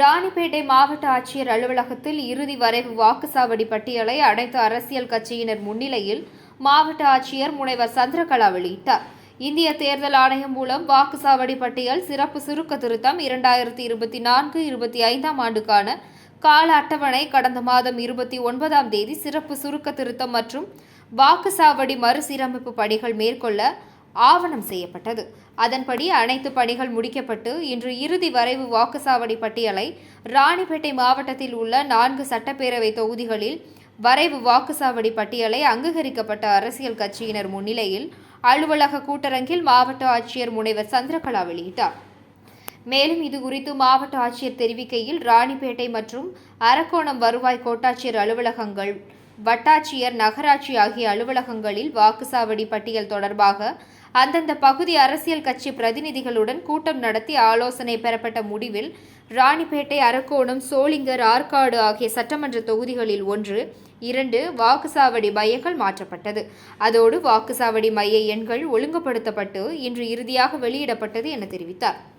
ராணிப்பேட்டை மாவட்ட ஆட்சியர் அலுவலகத்தில் இறுதி வரைவு வாக்குச்சாவடி பட்டியலை அனைத்து அரசியல் கட்சியினர் முன்னிலையில் மாவட்ட ஆட்சியர் முனைவர் சந்திரகலா வெளியிட்டார். இந்திய தேர்தல் ஆணையம் மூலம் வாக்குச்சாவடி பட்டியல் சிறப்பு சுருக்க திருத்தம் இரண்டாயிரத்தி இருபத்தி நான்கு இருபத்தி ஐந்தாம் ஆண்டுக்கான கால அட்டவணை கடந்த மாதம் இருபத்தி ஒன்பதாம் தேதி சிறப்பு சுருக்க திருத்தம் மற்றும் வாக்குச்சாவடி மறுசீரமைப்பு பணிகள் மேற்கொள்ள ஆவணம் செய்யப்பட்டது. அதன்படி அனைத்து பணிகள் முடிக்கப்பட்டு இன்று இறுதி வரைவு வாக்குச்சாவடி பட்டியலை ராணிப்பேட்டை மாவட்டத்தில் உள்ள நான்கு சட்டப்பேரவை தொகுதிகளில் வரைவு வாக்குச்சாவடி பட்டியலை அங்கீகரிக்கப்பட்ட அரசியல் கட்சியினர் முன்னிலையில் அலுவலக கூட்டரங்கில் மாவட்ட ஆட்சியர் முனைவர் சந்திரகலா வெளியிட்டார். மேலும் இது குறித்து மாவட்ட ஆட்சியர் தெரிவிக்கையில் ராணிப்பேட்டை மற்றும் அரக்கோணம் வருவாய் கோட்டாட்சியர் அலுவலகங்கள் வட்டாட்சியர் நகராட்சி ஆகிய அலுவலகங்களில் வாக்குச்சாவடி பட்டியல் தொடர்பாக அந்தந்த பகுதி அரசியல் கட்சி பிரதிநிதிகளுடன் கூட்டம் நடத்தி ஆலோசனை பெறப்பட்ட முடிவில் ராணிப்பேட்டை அரக்கோணம் சோளிங்கர் ஆற்காடு ஆகிய சட்டமன்ற தொகுதிகளில் ஒன்று இரண்டு வாக்குச்சாவடி மையங்கள் மாற்றப்பட்டது. அதோடு வாக்குச்சாவடி மைய எண்கள் ஒழுங்குபடுத்தப்பட்டு இன்று இறுதியாக வெளியிடப்பட்டது என தெரிவித்தார்.